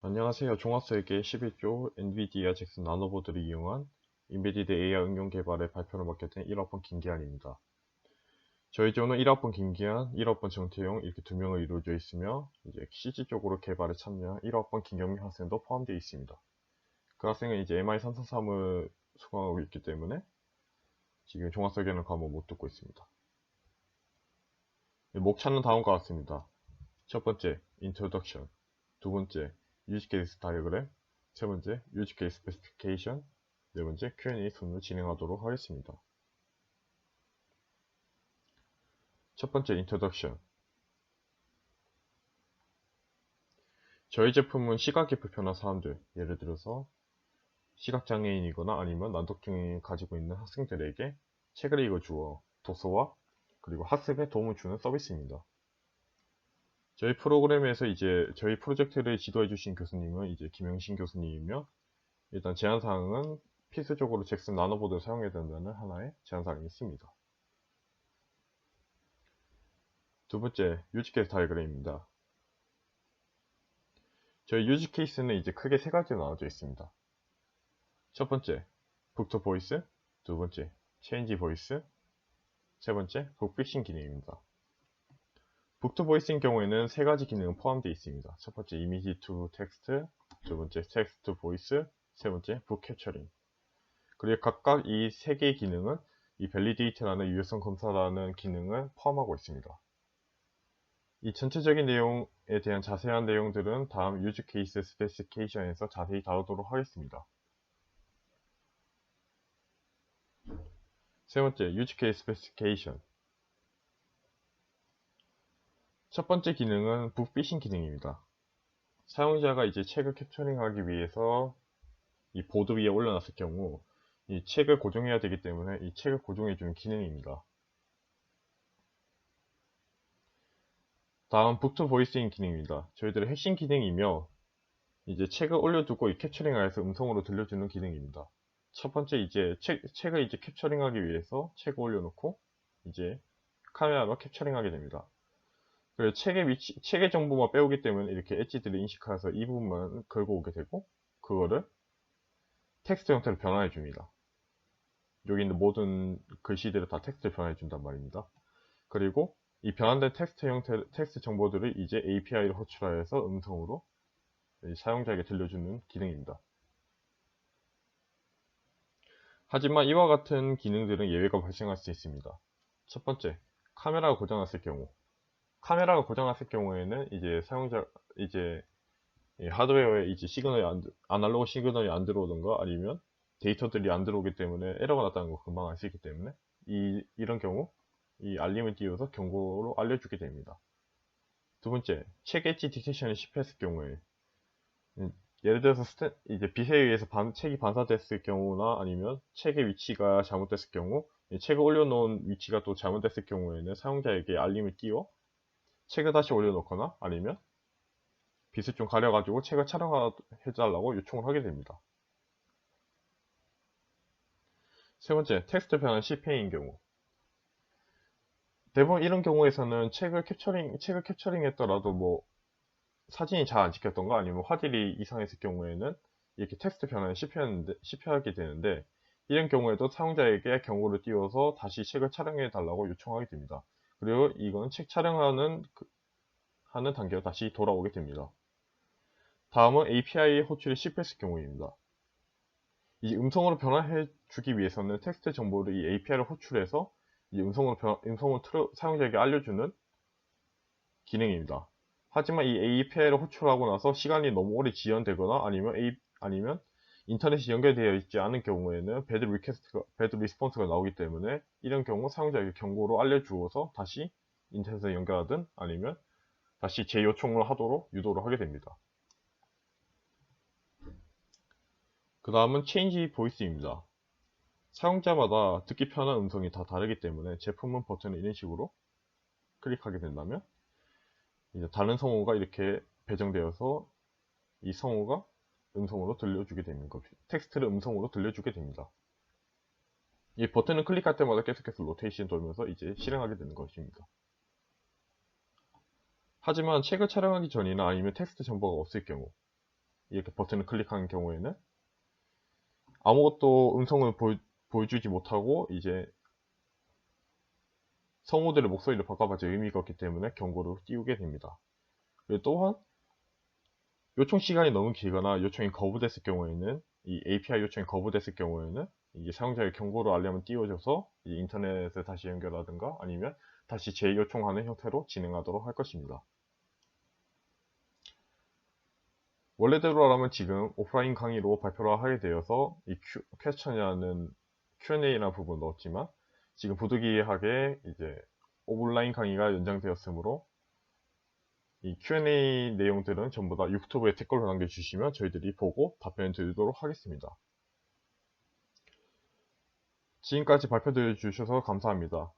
안녕하세요. 종합설계 11조 엔비디아 잭슨 나노보드를 이용한 인베디드 AI 응용 개발의 발표를 맡게 된 1학번 김기환입니다. 저희 조는 1학번 김기환, 1학번 정태용 이렇게 두 명을 이루어져 있으며 이제 실질적으로 개발에 참여한 1학번 김경민 학생도 포함되어 있습니다. 그 학생은 이제 MI343을 수강하고 있기 때문에 지금 종합설계는 과목 못 듣고 있습니다. 목차는 다음과 같습니다. 첫 번째, 인트로덕션. 두 번째, use case diagram. 세 번째, use case specification. 네 번째, Q&A 순으로 진행하도록 하겠습니다. 첫 번째, introduction. 저희 제품은 시각이 불편한 사람들, 예를 들어서 시각장애인이거나 아니면 난독증을 가지고 있는 학생들에게 책을 읽어주어 독서와 그리고 학습에 도움을 주는 서비스입니다. 저희 프로그램에서 이제 저희 프로젝트를 지도해 주신 교수님은 이제 김영신 교수님이며 일단 제한사항은 필수적으로 잭슨 나노보드를 사용해야 된다는 하나의 제한사항이 있습니다. 두 번째, 유즈케이스 다이그램입니다. 저희 유즈케이스는 이제 크게 세 가지로 나눠져 있습니다. 첫 번째, 북토 보이스, 두 번째, 체인지 보이스, 세 번째, 북픽싱 기능입니다. 북토 보이스인 경우에는 세 가지 기능은 포함되어 있습니다. 첫 번째, 이미지 투 텍스트, 두 번째, 텍스트 투 보이스, 세 번째, 북 캡처링. 그리고 각각 이 세 개의 기능은 이 밸리데이트라는 유효성 검사라는 기능을 포함하고 있습니다. 이 전체적인 내용에 대한 자세한 내용들은 다음 유즈 케이스 스페시피케이션에서 자세히 다루도록 하겠습니다. 세 번째, 유즈 케이스 스페시피케이션. 첫 번째 기능은 북피싱 기능입니다. 사용자가 이제 책을 캡처링하기 위해서 이 보드 위에 올려놨을 경우 이 책을 고정해야 되기 때문에 이 책을 고정해주는 기능입니다. 다음 북투 보이스인 기능입니다. 저희들의 핵심 기능이며 이제 책을 올려두고 이 캡처링하여서 음성으로 들려주는 기능입니다. 첫 번째 이제 책, 책을 이제 캡처링하기 위해서 책을 올려놓고 이제 카메라로 캡처링하게 됩니다. 그리고 책의 위치, 책의 정보만 빼오기 때문에 이렇게 엣지들을 인식해서 이 부분만 걸고 오게 되고 그거를 텍스트 형태로 변화해 줍니다. 여기 있는 모든 글씨들을 다 텍스트로 변화해 준단 말입니다. 그리고 이 변환된 텍스트 형태, 텍스트 정보들을 이제 API를 호출하여서 음성으로 사용자에게 들려주는 기능입니다. 하지만 이와 같은 기능들은 예외가 발생할 수 있습니다. 첫 번째, 카메라가 고장났을 경우. 카메라가 고장났을 경우에는 이제 사용자, 이제 하드웨어에 이제 시그널이 안, 아날로그 시그널이 안 들어오던가 아니면 데이터들이 안 들어오기 때문에 에러가 났다는 거 금방 알 수 있기 때문에 이, 이런 경우 이 알림을 띄워서 경고로 알려주게 됩니다. 두 번째, 책 엣지 디텍션이 실패했을 경우에 음, 예를 들어서 스탠, 이제 빛에 의해서 반, 책이 반사됐을 경우나 아니면 책의 위치가 잘못됐을 경우 책을 올려놓은 위치가 또 잘못됐을 경우에는 사용자에게 알림을 띄워 책을 다시 올려놓거나 아니면 빛을 좀 가려가지고 책을 촬영해달라고 요청을 하게 됩니다. 세 번째, 텍스트 변환 실패인 경우. 대부분 이런 경우에서는 책을 캡처링, 책을 캡처링 했더라도 뭐 사진이 잘 안 찍혔던가 아니면 화질이 이상했을 경우에는 이렇게 텍스트 변환이 실패하는데, 실패하게 되는데 이런 경우에도 사용자에게 경고를 띄워서 다시 책을 촬영해 달라고 요청하게 됩니다. 그리고 이건 책 촬영하는 그, 하는 단계로 다시 돌아오게 됩니다. 다음은 API 호출이 실패했을 경우입니다. 이 음성으로 변화해 주기 위해서는 텍스트 정보를 이 API를 호출해서 이 음성으로 변, 음성을 틀어, 사용자에게 알려주는 기능입니다. 하지만 이 API를 호출하고 나서 시간이 너무 오래 지연되거나 아니면 A, 아니면 인터넷이 연결되어 있지 않은 경우에는 배드 리퀘스트가 배드 리스폰스가 나오기 때문에 이런 경우 사용자에게 경고로 알려주어서 다시 인터넷에 연결하든 아니면 다시 재요청을 하도록 유도를 하게 됩니다. 그 다음은 체인지 보이스입니다. 사용자마다 듣기 편한 음성이 다 다르기 때문에 제품은 버튼을 이런 식으로 클릭하게 된다면 이제 다른 성우가 이렇게 배정되어서 이 성우가 음성으로 들려주게 것이 텍스트를 음성으로 들려주게 됩니다. 이 버튼을 클릭할 때마다 계속해서 로테이션 돌면서 이제 실행하게 되는 것입니다. 하지만 책을 촬영하기 전이나 아니면 텍스트 정보가 없을 경우 이렇게 버튼을 클릭하는 경우에는 아무것도 음성을 보여, 보여주지 못하고 이제 성우들의 목소리를 바꿔봤자 의미가 없기 때문에 경고를 띄우게 됩니다. 또한 요청 시간이 너무 길거나 요청이 거부됐을 경우에는 이 API 요청이 거부됐을 경우에는 이게 사용자의 경고를 알림을 띄워줘서 이 인터넷에 다시 연결하든가 아니면 다시 재요청하는 형태로 진행하도록 할 것입니다. 원래대로라면 지금 오프라인 강의로 발표를 하게 되어서 이 큐, 퀘스천이라는 Q&A라는 부분을 넣었지만 지금 부득이하게 이제 오프라인 강의가 연장되었으므로 이 Q&A 내용들은 전부 다 유튜브에 댓글로 남겨주시면 저희들이 보고 답변 드리도록 하겠습니다. 지금까지 발표 들어주셔서 감사합니다.